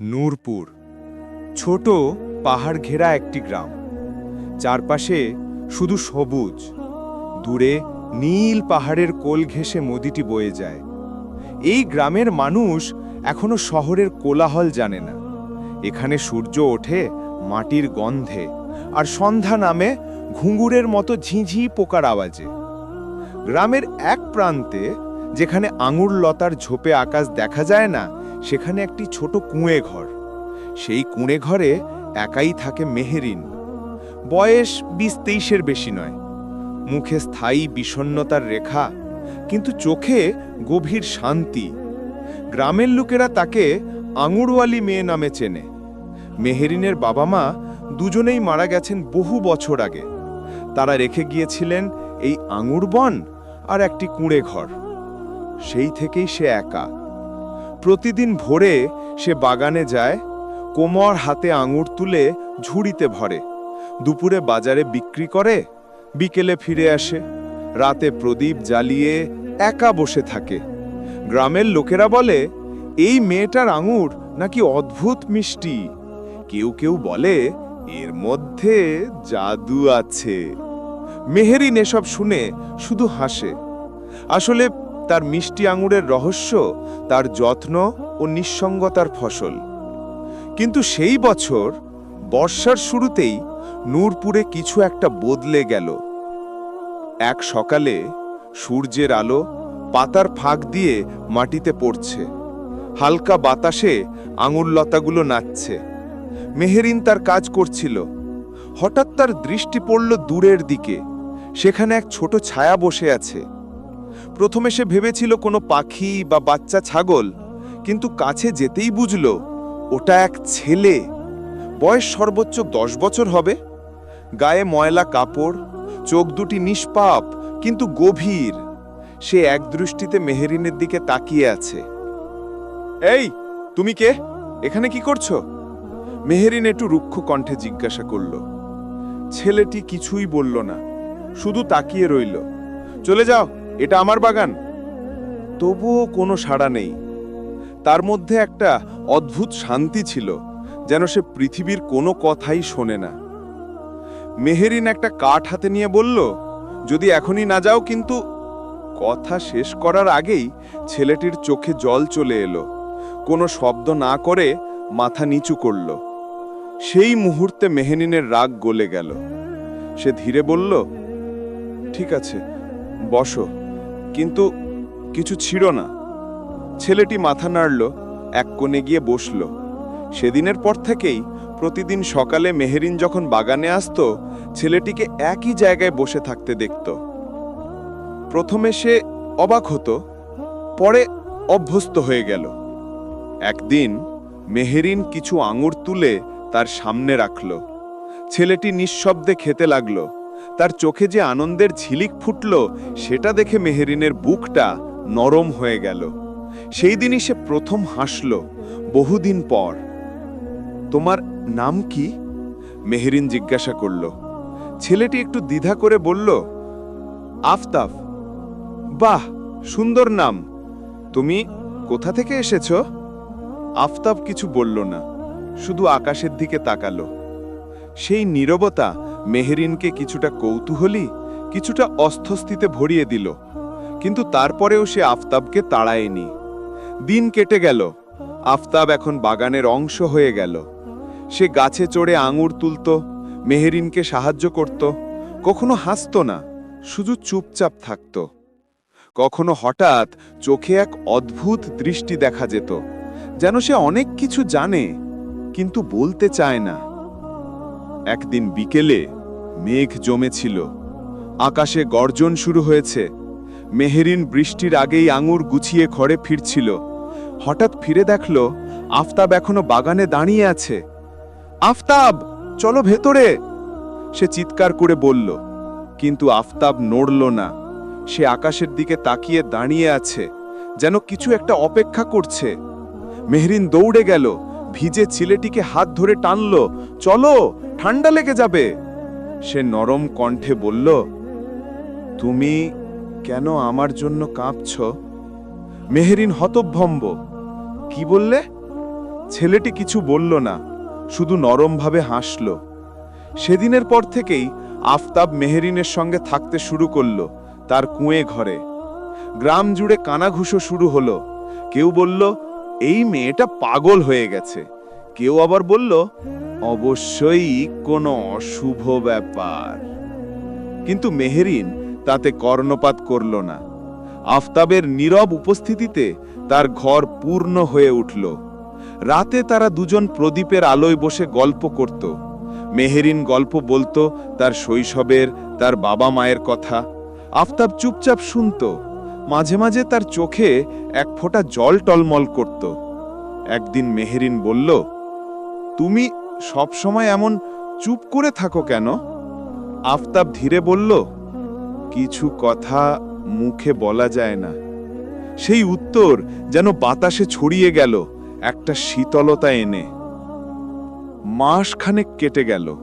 নূরপুর। ছোট পাহাড় ঘেরা একটি গ্রাম। চারপাশে শুধু সবুজ। দূরে নীল পাহাড়ের কোল ঘেঁষে নদীটি বয়ে যায়। এই গ্রামের মানুষ এখনও শহরের কোলাহল জানে না। এখানে সূর্য ওঠে মাটির গন্ধে আর সন্ধ্যা নামে ঘুঙুরের মতো ঝিঁঝি পোকার আওয়াজে। গ্রামের এক প্রান্তে যেখানে আঙুর লতার ঝোপে আকাশ দেখা যায় না সেখানে একটি ছোট কুঁয়ে ঘর। সেই কুঁড়ে ঘরে একাই থাকে মেহেরিন। বয়স বিশ তেইশের বেশি নয়। মুখে স্থায়ী বিষণ্ণতার রেখা, কিন্তু চোখে গভীর শান্তি। গ্রামের লোকেরা তাকে আঙুরওয়ালি মেয়ে নামে চেনে। মেহেরিনের বাবা মা দুজনেই মারা গেছেন বহু বছর আগে। তারা রেখে গিয়েছিলেন এই আঙুর বন আর একটি কুঁড়ে ঘর। সেই থেকেই সে একা। প্রতিদিন ভোরে সে বাগানে যায়, কোমর হাতে আঙুর তুলে ঝুড়িতে ভরে। দুপুরে বাজারে বিক্রি করে, বিকেলে ফিরে আসে। রাতে প্রদীপ জ্বালিয়ে একা বসে থাকে। গ্রামের লোকেরা বলে, এই মেয়েটার আঙুর নাকি অদ্ভুত মিষ্টি। কেউ কেউ বলে, এর মধ্যে জাদু আছে। মেহেরিন এসব শুনে শুধু হাসে। আসলে তার মিষ্টি আঙুরের রহস্য, তার যত্ন ও নিঃসঙ্গতার ফসল। কিন্তু সেই বছর, বর্ষার শুরুতেই নূরপুরে কিছু একটা বদলে গেল। এক সকালে সূর্যের আলো পাতার ফাঁক দিয়ে মাটিতে পড়ছে। হালকা বাতাসে আঙুর লতাগুলো নাচছে। মেহেরিন তার কাজ করছিল। হঠাৎ তার দৃষ্টি পড়ল দূরের দিকে। সেখানে এক ছোট ছায়া বসে আছে। প্রথমে সে ভেবেছিল কোনো পাখি বা বাচ্চা ছাগল, কিন্তু কাছে যেতেই বুঝল, ওটা এক ছেলে। বয়স সর্বোচ্চ দশ বছর হবে। গায়ে ময়লা কাপড়, চোখ দুটি নিষ্পাপ, কিন্তু গভীর। সে এক দৃষ্টিতে মেহেরিনের দিকে তাকিয়ে আছে। এই, তুমি কে? এখানে কি করছ? মেহেরিন একটু রুক্ষ কণ্ঠে জিজ্ঞাসা করল। ছেলেটি কিছুই বলল না, শুধু তাকিয়ে রইল। চলে যাও এটা আমার বাগান। তবুও কোনো সাড়া নেই। তার মধ্যে একটা অদ্ভুত শান্তি ছিল, যেন সে পৃথিবীর কোনো কথাই শোনে না। মেহেরিন একটা কাঠ হাতে নিয়ে বলল, যদি এখনই না যাও কিন্তু কথা শেষ করার আগেই ছেলেটির চোখে জল চলে এলো। কোনো শব্দ না করে মাথা নিচু করল। সেই মুহূর্তে মেহেরিনের রাগ গলে গেল। সে ধীরে বলল, ঠিক আছে, বসো। কিন্তু কিছু ছিল না। ছেলেটি মাথা নাড়ল, এক কোণে গিয়ে বসল। সেদিনের পর থেকেই প্রতিদিন সকালে মেহেরিন যখন বাগানে আসতো, ছেলেটিকে একই জায়গায় বসে থাকতে দেখত। প্রথমে সে অবাক হতো, পরে অভ্যস্ত হয়ে গেল। একদিন মেহেরিন কিছু আঙুর তুলে তার সামনে রাখল। ছেলেটি নিঃশব্দে খেতে লাগল। তার চোখে যে আনন্দের ঝিলিক ফুটল, সেটা দেখে মেহেরিনের বুকটা নরম হয়ে গেল। সেই দিনই সে প্রথম হাসল, বহুদিন পর। তোমার নাম কি? মেহেরিন জিজ্ঞাসা করল। ছেলেটি একটু দ্বিধা করে বলল, আফতাব। বাহ, সুন্দর নাম। তুমি কোথা থেকে এসেছ? আফতাব কিছু বলল না, শুধু আকাশের দিকে তাকালো। সেই নীরবতা মেহেরিনকে কিছুটা কৌতূহলী, কিছুটা অস্থস্থিতে ভরিয়ে দিল। কিন্তু তারপরেও সে আফতাবকে তাড়ায়নি। দিন কেটে গেল। আফতাব এখন বাগানের অংশ হয়ে গেল। সে গাছে চড়ে আঙুর তুলত, মেহেরিনকে সাহায্য করত। কখনো হাসত না, শুধু চুপচাপ থাকত। কখনো হঠাৎ চোখে এক অদ্ভুত দৃষ্টি দেখা যেত, যেন সে অনেক কিছু জানে, কিন্তু বলতে চায় না। একদিন বিকেলে মেঘ জমেছিল। আকাশে গর্জন শুরু হয়েছে। মেহেরিন বৃষ্টির আগেই আঙুর গুছিয়ে ঘরে ফিরছিল। হঠাৎ ফিরে দেখল, আফতাব এখনও বাগানে দাঁড়িয়ে আছে। আফতাব, চলো ভেতরে। সে চিৎকার করে বলল, কিন্তু আফতাব নড়ল না। সে আকাশের দিকে তাকিয়ে দাঁড়িয়ে আছে, যেন কিছু একটা অপেক্ষা করছে। মেহরিন দৌড়ে গেল, ভিজে ছেলেটিকে হাত ধরে টানল, চলো ঠান্ডা লেগে যাবে। সে নরম কণ্ঠে বলল, তুমি কেন আমার জন্য কাঁপছ? মেহেরিন হতভম্ব। কি বললে? ছেলেটি কিছু বলল না, শুধু নরমভাবে হাসল। সেদিনের পর থেকেই আফতাব মেহেরিনের সঙ্গে থাকতে শুরু করল তার কুঁয়ে ঘরে। গ্রাম জুড়ে কানাঘুষো শুরু হলো। কেউ বলল, এই মেয়েটা পাগল হয়ে গেছে। কেউ আবার বলল অবশ্যই কোনো অশুভ ব্যাপার। কিন্তু মেহেরিন তাতে কর্ণপাত করল না। আফতাবের নীরব উপস্থিতিতে তার ঘর পূর্ণ হয়ে উঠল। রাতে তারা দুজন প্রদীপের আলোয় বসে গল্প করত। মেহেরিন গল্প বলতো তার শৈশবের, তার বাবা মায়ের কথা। আফতাব চুপচাপ শুনত। মাঝে মাঝে তার চোখে এক ফোঁটা জল টলমল করত। একদিন মেহেরিন বলল, তুমি সব সময় এমন চুপ করে থাকো কেন? আফতাব ধীরে বলল, কিছু কথা মুখে বলা যায় না। সেই উত্তর যেন বাতাসে ছড়িয়ে গেল, একটা শীতলতা এনে। মাসখানেক কেটে গেল।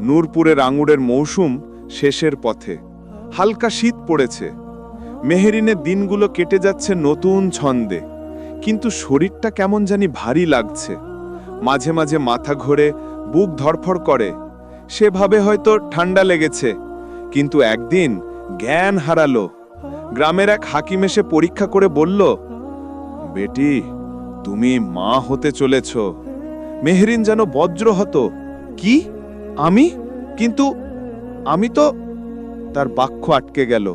নূরপুরের আঙুরের মৌসুম শেষের পথে। হালকা শীত পড়েছে। মেহেরিনের দিনগুলো কেটে যাচ্ছে নতুন ছন্দে। কিন্তু শরীরটা কেমন জানি ভারী লাগছে। মাঝে মাঝে মাথা ঘোরে, বুক ধরফর করে। সেভাবে হয়তো ঠান্ডা লেগেছে, কিন্তু একদিন জ্ঞান হারালো। গ্রামের এক হাকিম এসে পরীক্ষা করে বলল, বেটি, তুমি মা হতে চলেছ। মেহরিন যেন বজ্র হতো। কি? আমি? কিন্তু আমি তো তার বাক্য আটকে গেল।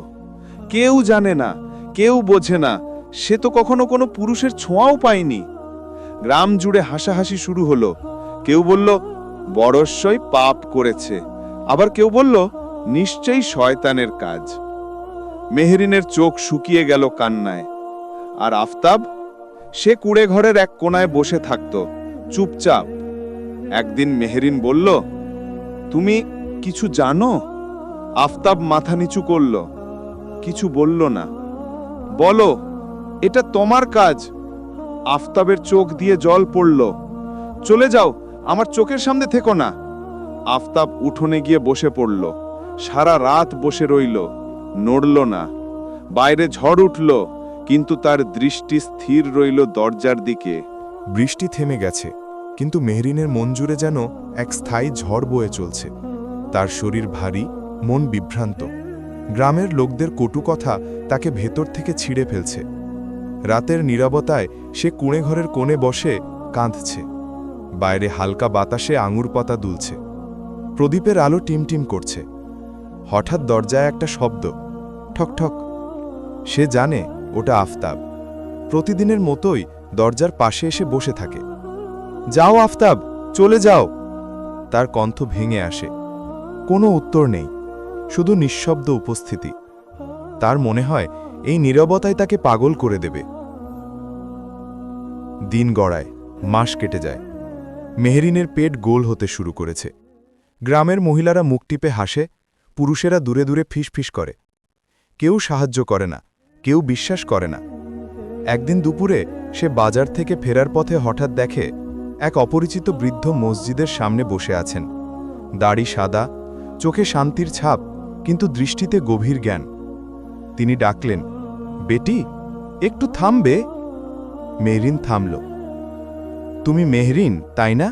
কেউ জানে না, কেউ বোঝে না। সে তো কখনো কোনো পুরুষের ছোঁয়াও পায়নি। গ্রাম জুড়ে হাসাহাসি শুরু হলো। কেউ বলল, বড়স্বই পাপ করেছে। আবার কেউ বলল, নিশ্চয়ই শয়তানের কাজ। মেহরিনের চোখ শুকিয়ে গেল কান্নায়। আর আফতাব, সে কুড়ে ঘরের এক কোনায় বসে থাকত, চুপচাপ। একদিন মেহরিন বলল, তুমি কিছু জানো? আফতাব মাথা নিচু করল, কিছু বলল না। বলো, এটা তোমার কাজ। আফতাবের চোখ দিয়ে জল পড়ল। চলে যাও, আমার চোখের সামনে থেকো না। আফতাব উঠোনে গিয়ে বসে পড়ল। সারা রাত বসে রইল, নড়ল না। বাইরে ঝড় উঠল, কিন্তু তার দৃষ্টি স্থির রইল দরজার দিকে। বৃষ্টি থেমে গেছে, কিন্তু মেহরিনের মন জুড়ে যেন এক স্থায়ী ঝড় বয়ে চলছে। তার শরীর ভারী, মন বিভ্রান্ত। গ্রামের লোকদের কটু কথা তাকে ভেতর থেকে ছিঁড়ে ফেলছে। রাতের নীরবতায় সে কুঁড়ে ঘরের কোণে বসে কাঁদছে। বাইরে হালকা বাতাসে আঙুর পাতা দুলছে। প্রদীপের আলো টিমটিম করছে। হঠাৎ দরজায় একটা শব্দ, ঠক ঠক। সে জানে ওটা আফতাব। প্রতিদিনের মতোই দরজার পাশে এসে বসে থাকে। যাও আফতাব, চলে যাও! তার কণ্ঠ ভেঙে আসে। কোনো উত্তর নেই, শুধু নিঃশব্দ উপস্থিতি। তার মনে হয় এই নীরবতাই তাকে পাগল করে দেবে। দিন গড়ায়, মাস কেটে যায়। মেহরিনের পেট গোল হতে শুরু করেছে। গ্রামের মহিলারা মুখ টিপে হাসে, পুরুষেরা দূরে দূরে ফিসফিস করে। কেউ সাহায্য করে না, কেউ বিশ্বাস করে না। একদিন দুপুরে সে বাজার থেকে ফেরার পথে হঠাৎ দেখে এক অপরিচিত বৃদ্ধ মসজিদের সামনে বসে আছেন। দাড়ি সাদা, চোখে শান্তির ছাপ, কিন্তু দৃষ্টিতে গভীর জ্ঞান। তিনি ডাকলেন, বেটি, একটু থামবে? মেহরিন থামল। তুমি মেহরিন, তাই না?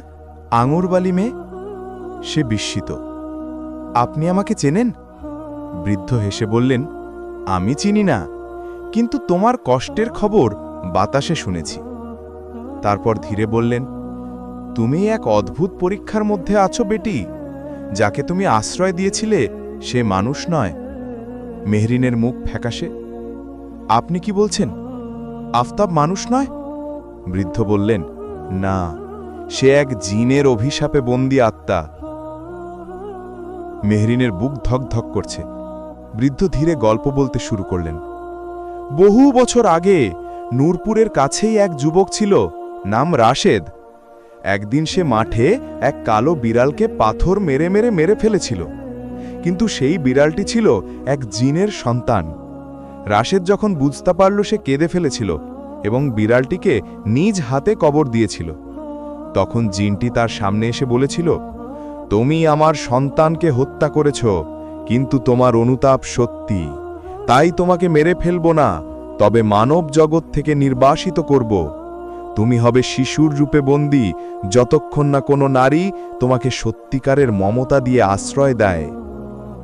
আঙুরবালি মেয়ে? সে বিস্মিত। আপনি আমাকে চেনেন? বৃদ্ধ হেসে বললেন, আমি চিনি না, কিন্তু তোমার কষ্টের খবর বাতাসে শুনেছি। তারপর ধীরে বললেন, তুমি এক অদ্ভুত পরীক্ষার মধ্যে আছো বেটি, যাকে তুমি আশ্রয় দিয়েছিলে সে মানুষ নয়। মেহরিনের মুখ ফ্যাকাশে। আপনি কি বলছেন? আফতাব মানুষ নয়? বৃদ্ধ বললেন, না, সে এক জিনের অভিশাপে বন্দি আত্মা। মেহরিনের বুক ধক ধক করছে। বৃদ্ধ ধীরে গল্প বলতে শুরু করলেন, বহু বছর আগে নূরপুরের কাছেই এক যুবক ছিল, নাম রাশেদ। একদিন সে মাঠে এক কালো বিড়ালকে পাথর মেরে মেরে মেরে ফেলেছিল। কিন্তু সেই বিড়ালটি ছিল এক জিনের সন্তান। রাশেদ যখন বুঝতে পারল, সে কেঁদে ফেলেছিল। এবং বিড়ালটিকে নিজ হাতে কবর দিয়েছিল। তখন জিনটি তার সামনে এসে বলেছিল, তুমি আমার সন্তানকে হত্যা করেছ, কিন্তু তোমার অনুতাপ সত্যি। তাই তোমাকে মেরে ফেলব না, তবে মানব জগৎ থেকে নির্বাসিত করব। তুমি হবে শিশুর রূপে বন্দী, যতক্ষণ না কোনো নারী তোমাকে সত্যিকারের মমতা দিয়ে আশ্রয় দেয়।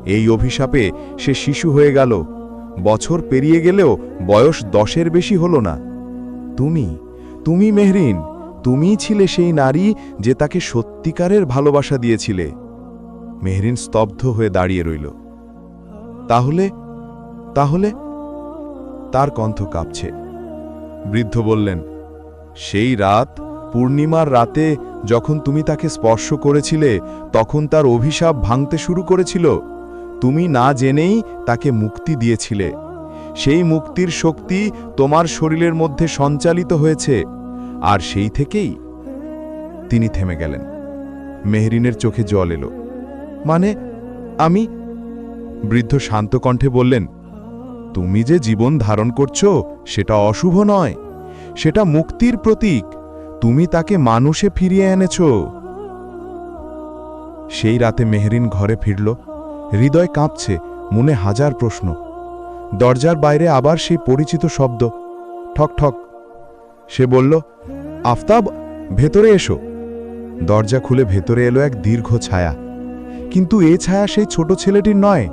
এই অভিশাপে সে শিশু হয়ে গেল। বছর পেরিয়ে গেলেও বয়স দশের বেশি হলো না। তুমি তুমি মেহরিন, তুমিই ছিলে সেই নারী যে তাকে সত্যিকারের ভালোবাসা দিয়েছিলে। মেহরিন স্তব্ধ হয়ে দাঁড়িয়ে রইল। তাহলে তাহলে? তার কণ্ঠ কাঁপছে। বৃদ্ধ বললেন, সেই রাত, পূর্ণিমার রাতে যখন তুমি তাকে স্পর্শ করেছিলে, তখন তার অভিশাপ ভাঙতে শুরু করেছিল। তুমি না জেনেই তাকে মুক্তি দিয়েছিলে। সেই মুক্তির শক্তি তোমার শরীরের মধ্যে সঞ্চালিত হয়েছে। আর সেই থেকেই তিনি থেমে গেলেন। মেহরিনের চোখে জল এলো। মানে আমি বৃদ্ধ শান্ত কণ্ঠে বললেন, তুমি যে জীবন ধারণ করছ, সেটা অশুভ নয়। সেটা মুক্তির প্রতীক। তুমি তাকে মানুষে ফিরিয়ে এনেছ। সেই রাতে মেহরিন ঘরে ফিরল। হৃদয় কাঁপছে, মনে হাজার প্রশ্ন। দরজার বাইরে আবার সেই পরিচিত শব্দ, ঠক ঠক। সে বলল, আফতাব, ভেতরে এসো। দরজা খুলে ভেতরে এলো এক দীর্ঘ ছায়া। কিন্তু এ ছায়া সেই ছোট ছেলেটির নয়।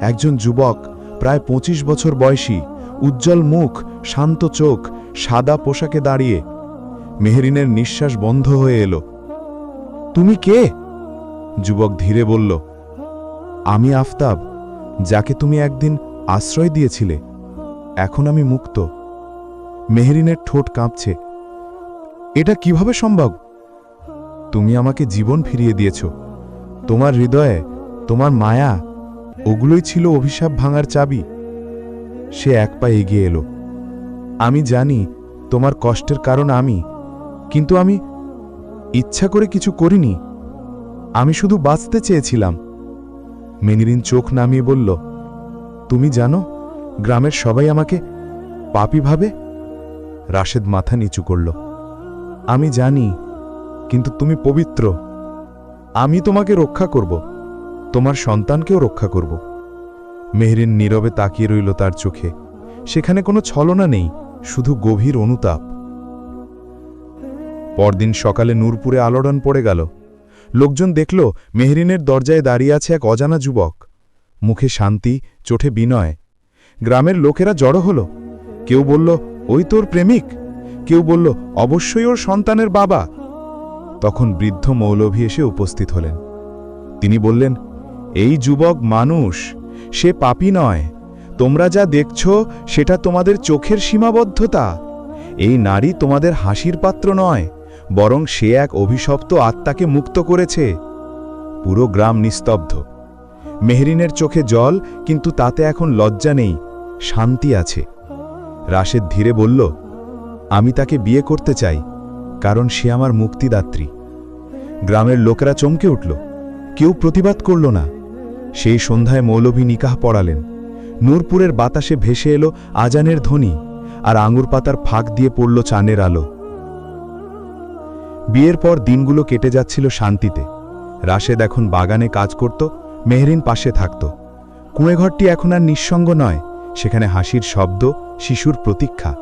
একজন যুবক, প্রায় পঁচিশ বছর বয়সী, উজ্জ্বল মুখ, শান্ত চোখ, সাদা পোশাকে দাঁড়িয়ে। মেহরিনের নিঃশ্বাস বন্ধ হয়ে এলো। তুমি কে? যুবক ধীরে বলল, আমি আফতাব, যাকে তুমি একদিন আশ্রয় দিয়েছিলে, এখন আমি মুক্ত। মেহরিনের ঠোঁট কাঁপছে। এটা কীভাবে সম্ভব? তুমি আমাকে জীবন ফিরিয়ে দিয়েছ। তোমার হৃদয়ে, তোমার মায়া, ওগুলোই ছিল অভিশাপ ভাঙার চাবি। সে এক পা এগিয়ে এলো। আমি জানি তোমার কষ্টের কারণ আমি, কিন্তু আমি ইচ্ছা করে কিছু করিনি। আমি শুধু বাঁচতে চেয়েছিলাম। মেনিরিন চোখ নামিয়ে বলল তুমি জানো, গ্রামের সবাই আমাকে পাপি ভাবে? রাশেদ মাথা নিচু করল। আমি জানি, কিন্তু তুমি পবিত্র। আমি তোমাকে রক্ষা করব, তোমার সন্তানকেও রক্ষা করব। মেহরিন নীরবে তাকিয়ে রইল তার চোখে। সেখানে কোনো ছলনা নেই, শুধু গভীর অনুতাপ। পরদিন সকালে নূরপুরে আলোড়ন পড়ে গেল। লোকজন দেখল, মেহরিনের দরজায় দাঁড়িয়ে আছে এক অজানা যুবক। মুখে শান্তি, চোখে বিনয়। গ্রামের লোকেরা জড়ো হল। কেউ বলল, ওই তোর প্রেমিক? কেউ বলল, অবশ্যই ওর সন্তানের বাবা। তখন বৃদ্ধ মৌলভী এসে উপস্থিত হলেন। তিনি বললেন, এই যুবক মানুষ, সে পাপী নয়। তোমরা যা দেখছ, সেটা তোমাদের চোখের সীমাবদ্ধতা। এই নারী তোমাদের হাসির পাত্র নয়, বরং সে এক অভিশপ্ত আত্মাকে মুক্ত করেছে। পুরো গ্রাম নিস্তব্ধ। মেহরিনের চোখে জল, কিন্তু তাতে এখন লজ্জা নেই, শান্তি আছে। রাশেদ ধীরে বলল, আমি তাকে বিয়ে করতে চাই, কারণ সে আমার মুক্তিদাত্রী। গ্রামের লোকেরা চমকে উঠল। কেউ প্রতিবাদ করল না। সেই সন্ধ্যায় মৌলভী নিকাহ পড়ালেন। নূরপুরের বাতাসে ভেসে এলো আজানের ধ্বনি, আর আঙুর পাতার ফাঁক দিয়ে পড়ল চানের আলো। বিয়ের পর দিনগুলো কেটে যাচ্ছিল শান্তিতে। রাশেদ এখন বাগানে কাজ করত মেহরিন পাশে থাকত। কুঁয়েঘরটি এখন আর নিঃসঙ্গ নয়, সেখানে হাসির শব্দ, শিশুর প্রতীক্ষা।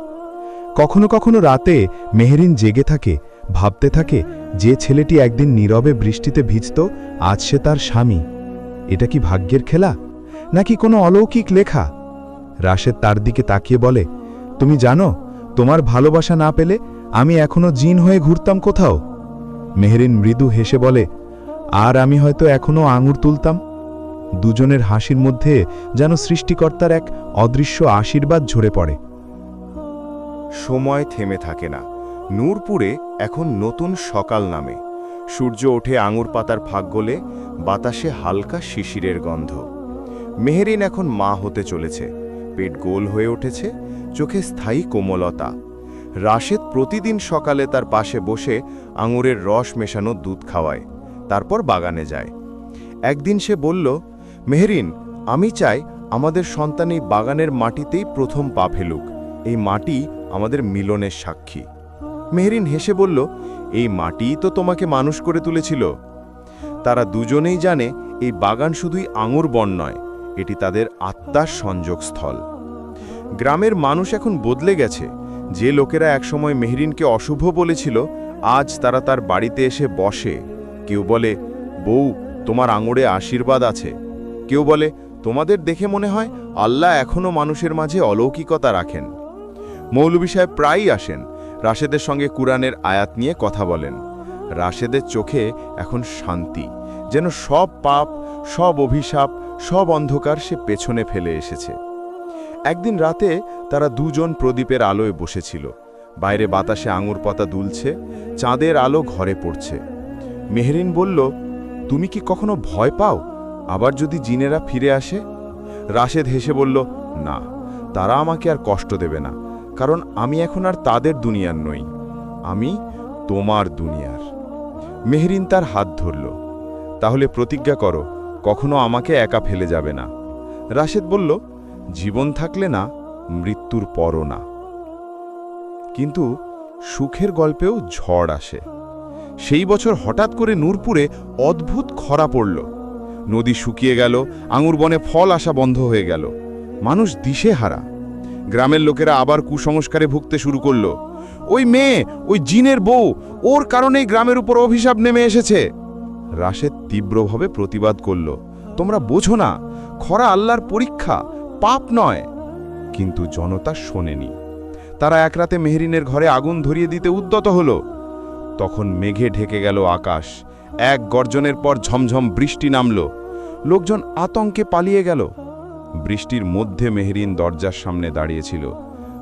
কখনো কখনো রাতে মেহরিন জেগে থাকে, ভাবতে থাকে, যে ছেলেটি একদিন নীরবে বৃষ্টিতে ভিজত, আজ সে তার স্বামী। এটা কি ভাগ্যের খেলা? নাকি কোনো অলৌকিক লেখা? রাশেদ তার দিকে তাকিয়ে বলে, তুমি জানো, তোমার ভালোবাসা না পেলে আমি এখনও জিন হয়ে ঘুরতাম কোথাও? মেহরিন মৃদু হেসে বলে আর আমি হয়তো এখনও আঙুর তুলতাম। দুজনের হাসির মধ্যে যেন সৃষ্টিকর্তার এক অদৃশ্য আশীর্বাদ ঝরে পড়ে। সময় থেমে থাকে না। নূরপুরে এখন নতুন সকাল নামে। সূর্য ওঠে আঙুর পাতার ফাঁক গলে বাতাসে হালকা শিশিরের গন্ধ। মেহেরিন এখন মা হতে চলেছে। পেট গোল হয়ে উঠেছে, চোখে স্থায়ী কোমলতা। রাশেদ প্রতিদিন সকালে তার পাশে বসে আঙুরের রস মেশানো দুধ খাওয়ায়। তারপর বাগানে যায়। একদিন সে বলল, মেহরিন, আমি চাই আমাদের সন্তান এই বাগানের মাটিতেই প্রথম পা ফেলুক। এই মাটি আমাদের মিলনের সাক্ষী। মেহরিন হেসে বলল, এই মাটিই তো তোমাকে মানুষ করে তুলেছিল। তারা দুজনেই জানে এই বাগান শুধুই আঙুর বন নয়, এটি তাদের আত্মার সংযোগস্থল। গ্রামের মানুষ এখন বদলে গেছে। যে লোকেরা একসময় মেহরিনকে অশুভ বলেছিল, আজ তারা তার বাড়িতে এসে বসে। কেউ বলে, বউ, তোমার আঙুরে আশীর্বাদ আছে। কেউ বলে, তোমাদের দেখে মনে হয় আল্লাহ এখনও মানুষের মাঝে অলৌকিকতা রাখেন। মৌলবী সাহেব প্রায়ই আসেন, রাশেদের সঙ্গে কুরআনের আয়াত নিয়ে কথা বলেন। রাশেদের চোখে এখন শান্তি, যেন সব পাপ, সব অভিশাপ, সব অন্ধকার সে পেছনে ফেলে এসেছে। একদিন রাতে তারা দুজন প্রদীপের আলোয় বসেছিল। বাইরে বাতাসে আঙুর পাতা দুলছে, চাঁদের আলো ঘরে পড়ছে। মেহরিন বলল, তুমি কি কখনো ভয় পাও? আবার যদি জিনেরা ফিরে আসে? রাশেদ হেসে বলল, না, তারা আমাকে আর কষ্ট দেবে না, কারণ আমি এখন আর তাদের দুনিয়ার নই, আমি তোমার দুনিয়ার। মেহরিন তার হাত ধরল, তাহলে প্রতিজ্ঞা করো, কখনো আমাকে একা ফেলে যাবে না। রাশেদ বলল, জীবন থাকলে না, মৃত্যুর পরও না। কিন্তু সুখের গল্পেও ঝড় আসে। সেই বছর হঠাৎ করে নূরপুরে অদ্ভুত খরা পড়ল। নদী শুকিয়ে গেল, আঙুর বনে ফল আসা বন্ধ হয়ে গেল। মানুষ দিশেহারা। গ্রামের লোকেরা আবার কুসংস্কারে ভুগতে শুরু করল। ওই মেয়ে, ওই জিনের বউ, ওর কারণেই গ্রামের উপর অভিশাপ নেমে এসেছে। রাশেদ তীব্রভাবে প্রতিবাদ করল, তোমরা বোঝো না, খরা আল্লাহর পরীক্ষা, পাপ নয়। কিন্তু জনতা শোনেনি। তারা এক রাতে মেহরিনের ঘরে আগুন ধরিয়ে দিতে উদ্যত হল। তখন মেঘে ঢেকে গেল আকাশ। এক গর্জনের পর ঝমঝম বৃষ্টি নামল। লোকজন আতঙ্কে পালিয়ে গেল। বৃষ্টির মধ্যে মেহরিন দরজার সামনে দাঁড়িয়েছিল।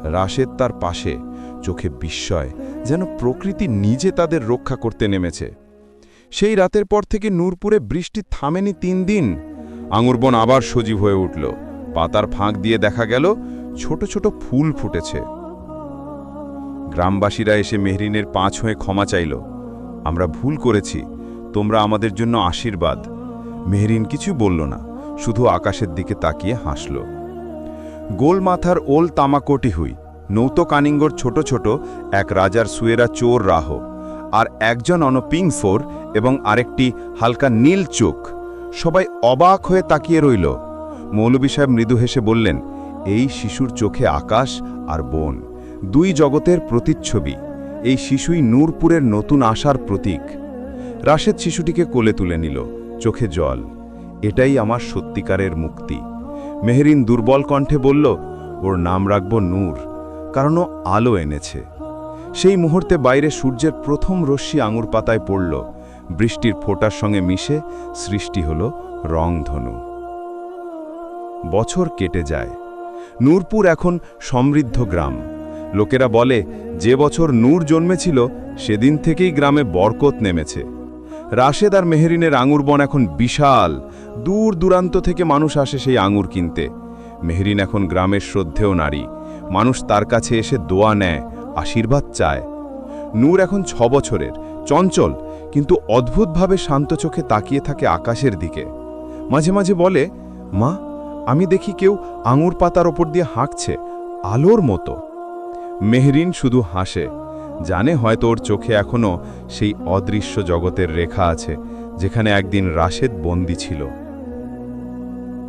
রাশেদ তার পাশে, চোখে বিস্ময়, যেন প্রকৃতি নিজে তাদের রক্ষা করতে নেমেছে। সেই রাতের পর থেকে নূরপুরে বৃষ্টি থামেনি তিন দিন। আঙুরবন আবার সজীব হয়ে উঠল। পাতার ফাঁক দিয়ে দেখা গেল, ছোট ছোট ফুল ফুটেছে। গ্রামবাসীরা এসে মেহরিনের পাঁচ হয়ে ক্ষমা চাইল। আমরা ভুল করেছি। তোমরা আমাদের জন্য আশীর্বাদ। মেহরিন কিছু বলল না, শুধু আকাশের দিকে তাকিয়ে হাসল। গোল মাথার ওল তামাকোটি হুই, নৌতো কানিঙ্গর ছোট ছোট, এক রাজার সুয়েরা চোর রাহ, আর একজন অন ফোর এবং আরেকটি হালকা নীল চোখ। সবাই অবাক হয়ে তাকিয়ে রইল। মৌলবী সাহেব মৃদু হেসে বললেন, এই শিশুর চোখে আকাশ আর বন। দুই জগতের প্রতিচ্ছবি, এই শিশুই নূরপুরের নতুন আশার প্রতীক। রাশেদ শিশুটিকে কোলে তুলে নিল, চোখে জল। এটাই আমার সত্যিকারের মুক্তি। মেহরিন দুর্বল কণ্ঠে বলল, ওর নাম রাখব নূর, কারণ ও আলো এনেছে। সেই মুহূর্তে বাইরে সূর্যের প্রথম রশ্মি আঙুর পাতায় পড়ল। বৃষ্টির ফোঁটার সঙ্গে মিশে সৃষ্টি হল রংধনু। বছর কেটে যায়। নূরপুর এখন সমৃদ্ধ গ্রাম। লোকেরা বলে, যে বছর নূর জন্মেছিল, সেদিন থেকেই গ্রামে বরকত নেমেছে। রাশেদ আর মেহরিনের আঙুর বন এখন বিশাল। দূর দূরান্ত থেকে মানুষ আসে সেই আঙুর কিনতে। মেহরিন এখন গ্রামের শ্রদ্ধেয় নারী। মানুষ তার কাছে এসে দোয়া নেয়, আশীর্বাদ চায়। নূর এখন ছ বছরের, চঞ্চল, কিন্তু অদ্ভুতভাবে শান্ত চোখে তাকিয়ে থাকে আকাশের দিকে। মাঝে মাঝে বলে, মা, আমি দেখি কেউ আঙুর পাতার ওপর দিয়ে হাঁকছে, আলোর মতো। মেহরিন শুধু হাসে। জানে হয়তো ওর চোখে এখনও সেই অদৃশ্য জগতের রেখা আছে, যেখানে একদিন রাশেদ বন্দি ছিল।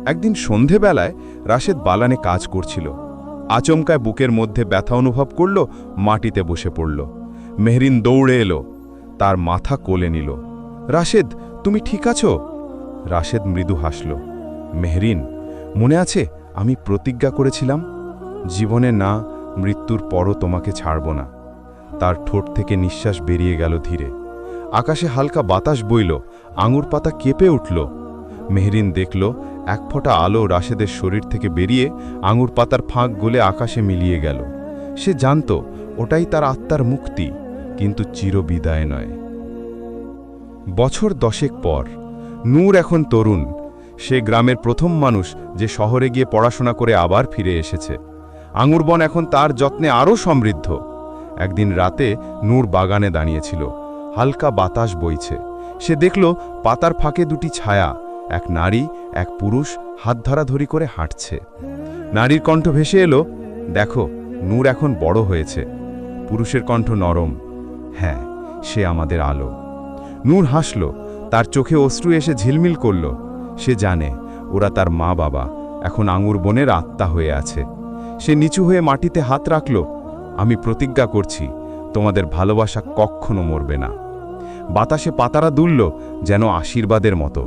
একদিন সন্ধেবেলায় রাশেদ বালানে কাজ করছিল। আচমকায় বুকের মধ্যে ব্যথা অনুভব করল, মাটিতে বসে পড়ল। মেহরিন দৌড়ে এলো, তার মাথা কোলে নিল। রাশেদ, তুমি ঠিক আছো? রাশেদ মৃদু হাসল। মেহরিন, মনে আছে আমি প্রতিজ্ঞা করেছিলাম? জীবনে না মৃত্যুর পরও তোমাকে ছাড়ব না। তার ঠোঁট থেকে নিঃশ্বাস বেরিয়ে গেল ধীরে। আকাশে হালকা বাতাস বইল, আঙুর পাতা কেঁপে উঠল। মেহরিন দেখল, এক ফোঁটা আলো রাশেদের শরীর থেকে বেরিয়ে আঙুর পাতার ফাঁক গলে আকাশে মিলিয়ে গেল। সে জানত, ওটাই তার আত্মার মুক্তি, কিন্তু চিরবিদায় নয়। বছর দশেক পর, নূর এখন তরুণ। সে গ্রামের প্রথম মানুষ যে শহরে গিয়ে পড়াশোনা করে আবার ফিরে এসেছে। আঙুরবন এখন তার যত্নে আরও সমৃদ্ধ। একদিন রাতে নূর বাগানে দাঁড়িয়েছিল। হালকা বাতাস বইছে। সে দেখল পাতার ফাঁকে দুটি ছায়া। এক নারী, এক পুরুষ হাত ধরাধরি করে হাঁটছে। নারীর কণ্ঠ ভেসে এলো, দেখো, নূর এখন বড় হয়েছে। পুরুষের কণ্ঠ নরম। হ্যাঁ সে আমাদের আলো। নূর হাসল। তার চোখে অশ্রু এসে ঝিলমিল করল। সে জানে, ওরা তার মা বাবা এখন আঙুর বনের আত্মা হয়ে আছে। সে নিচু হয়ে মাটিতে হাত রাখল, আমি প্রতিজ্ঞা করছি, তোমাদের ভালোবাসা কখনো মরবে না। বাতাসে পাতারা দুলল, যেন আশীর্বাদের মতো।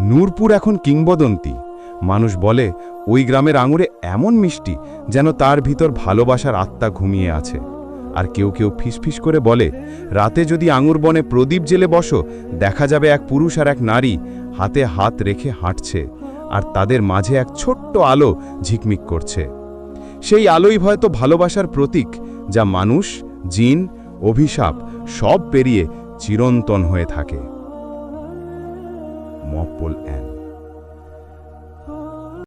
নূরপুর এখন কিংবদন্তি। মানুষ বলে, ওই গ্রামের আঙুরে এমন মিষ্টি, যেন তার ভিতর ভালোবাসার আত্মা ঘুমিয়ে আছে। আর কেউ কেউ ফিসফিস করে বলে, রাতে যদি আঙুর বনে প্রদীপ জেলে বসো, দেখা যাবে এক পুরুষ আর এক নারী হাতে হাত রেখে হাঁটছে। আর তাদের মাঝে এক ছোট্ট আলো ঝিকমিক করছে। সেই আলোই হয়তো ভালোবাসার প্রতীক, যা মানুষ, জিন, অভিশাপ সব পেরিয়ে চিরন্তন হয়ে থাকে। মপল অ্যান